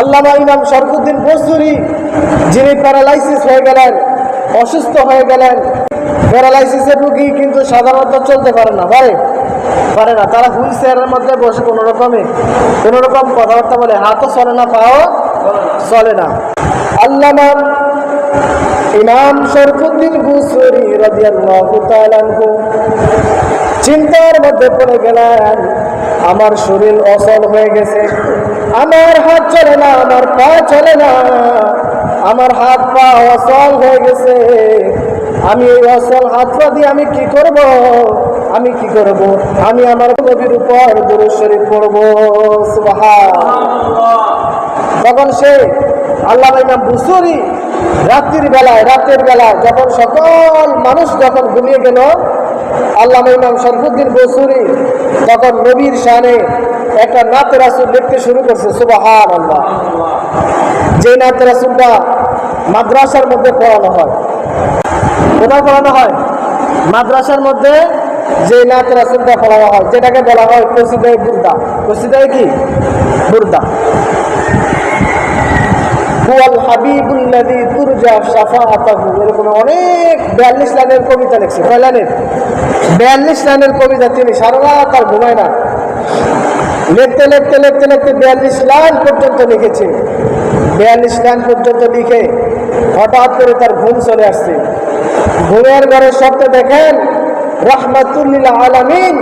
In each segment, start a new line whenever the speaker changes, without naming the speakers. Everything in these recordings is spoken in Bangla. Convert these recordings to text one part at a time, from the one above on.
আল্লামা ইমাম শরফুদ্দিন বসুরি যিনি প্যারালাইসিস হয়ে গেলেন, অসুস্থ হয়ে গেলেন। প্যারালাইসিসের রুগী কিন্তু সাধারণত চলতে পারে না, পারে? পারে না। তারা হুইল চেয়ারের মধ্যে বসে কোনো রকমে, কোনো রকম কথাবার্তা বলে, হাতও চলে না, পাও চলে না। আল্লামা ইমাম শরফুদ্দিন বুসুরি রাদিয়াল্লাহু চিন্তার মধ্যে পড়ে গেলেন, আমার শরীর অচল হয়ে গেছে। আমার হাত চলে না, আমার পা চলে না। আমার হাত পা অচল হয়ে গেছে। আমি এই অসল হাত পা দিয়ে আমি কি করব? আমি কি করব? আমি আমার নবীর উপর শরীফ পড়ব। তখন সে আল্লাহ ইমাম বুসুরি, রাত্রির বেলায়, রাতের বেলায় যখন সকল মানুষ যখন ঘুমিয়ে গেল আল্লাহ ইমাম শরফুদ্দিন বসুরি তখন নবীর শানে একটা নাতে রাসুল লিখতে শুরু করছে সুবাহান আল্লাহ যে নাতে রাসুলটা মাদ্রাসার মধ্যে পড়ানো হয়। কোথায় পড়ানো হয়? মাদ্রাসার মধ্যে যে নাত রাসুলটা পড়ানো হয়, যেটাকে বলা হয় কসিদাই বুর্দা। কসিদাই কি? বুর্দা। অনেক 42 লাইনের কবিতা কয় লাইনের? 42 লাইনের কবিতা তিনি 42 লাইন পর্যন্ত 42 লাইন পর্যন্ত লিখে হঠাৎ করে তার ঘুম চলে আসছে। ঘুমের ঘরে স্বপ্নে দেখেন রহমাতুল্লিল আলামিন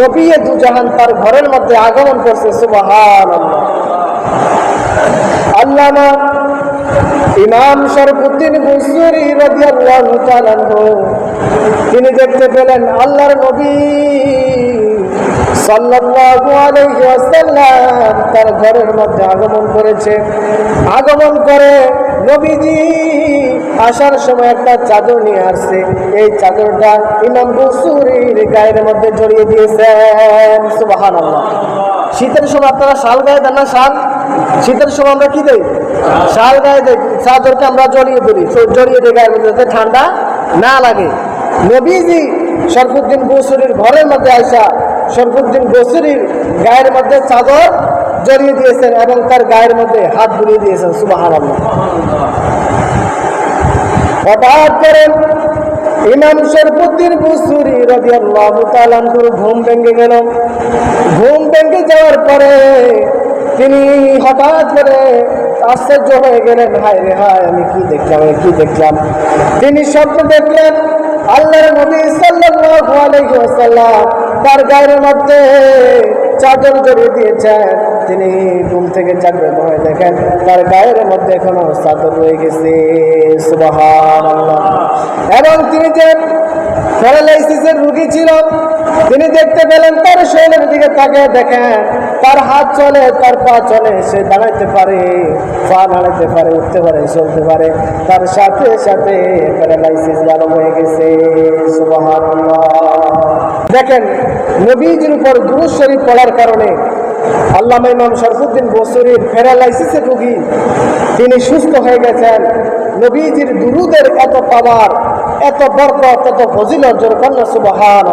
নবী দুজাহান তার ঘরের মধ্যে আগমন করছে, সুবহানাল্লাহ। আল্লামা ইমাম শরফুদ্দিন বুসুরি রাদিয়াল্লাহু তাআলা তিনি দেখতে পেলেন আল্লাহর নবী তার ঘরের মধ্যে আগমন করেছে। আগমন করে নবীজি আসার সময় একটা চাদর নিয়ে আসছে। এই চাদরটা ইমাম বুসুরির গায়ের মধ্যে জড়িয়ে দিয়েছেন। শীতের সময় আপনারা শাল গায়ে দেন না শাল? শীতের সময় আমরা কি দেই? শাল গায়ে দেই, চাদরকে আমরা জড়িয়ে ধরি জড়িয়ে দিই গায়ের মধ্যে যাতে ঠান্ডা না লাগে। নবীজি শরফুদ্দিন বসুরির ঘরের মধ্যে আইসা শরফুদ্দিন বসুরির গায়ের মধ্যে চাদর জড়িয়ে দিয়েছেন এবং তার গায়ের মধ্যে হাত বুলিয়ে দিয়েছেন সুবাহান হঠাৎ করে ইমাম শরফুদ্দিন বুসুরি তাআলা ঘুম ভেঙে গেল। ঘুম ভেঙে যাওয়ার পরে তিনি হঠাৎ করে আশ্চর্য হয়ে গেলেন, হায় রে, হায়, আমি কি দেখলাম, আমি কি দেখলাম? তিনি স্বপ্ন দেখলেন, আল্লাহর নবী সাল্লাল্লাহু আলাইহি ওয়াসাল্লাম তার গায়ের মধ্যে চাদর জড়িয়ে দিয়েছেন। তিনি ঘুম থেকে জাগ্রত হয়ে দেখেন তার গায়ের মধ্যে এখনও চাদর রয়ে গেছে। এবং তিনি যে প্যারালাইসিসের রুগী ছিল, তিনি দেখতে পেলেন তার শরীরের দিকে তাকে দেখেন তার হাত চলে, তার পা চলে, সে দাঁড়াইতে পারে, পা নাড়াইতে পারে, উঠতে পারে, চলতে পারে। তার সাথে সাথে প্যারালাইসিস ভালো হয়ে গেছে। দেখেন, নবীজির উপর দুরুদ শরীফ পড়ার কারণে আল্লামা ইমাম শরফুদ্দিন বসরির প্যারালাইসিসের রোগী তিনি সুস্থ হয়ে গেছেন। নবীজির দুরুদের এত পাওয়ার, এত বরকত, এত ফজিলত জোর কন্যা সুবহান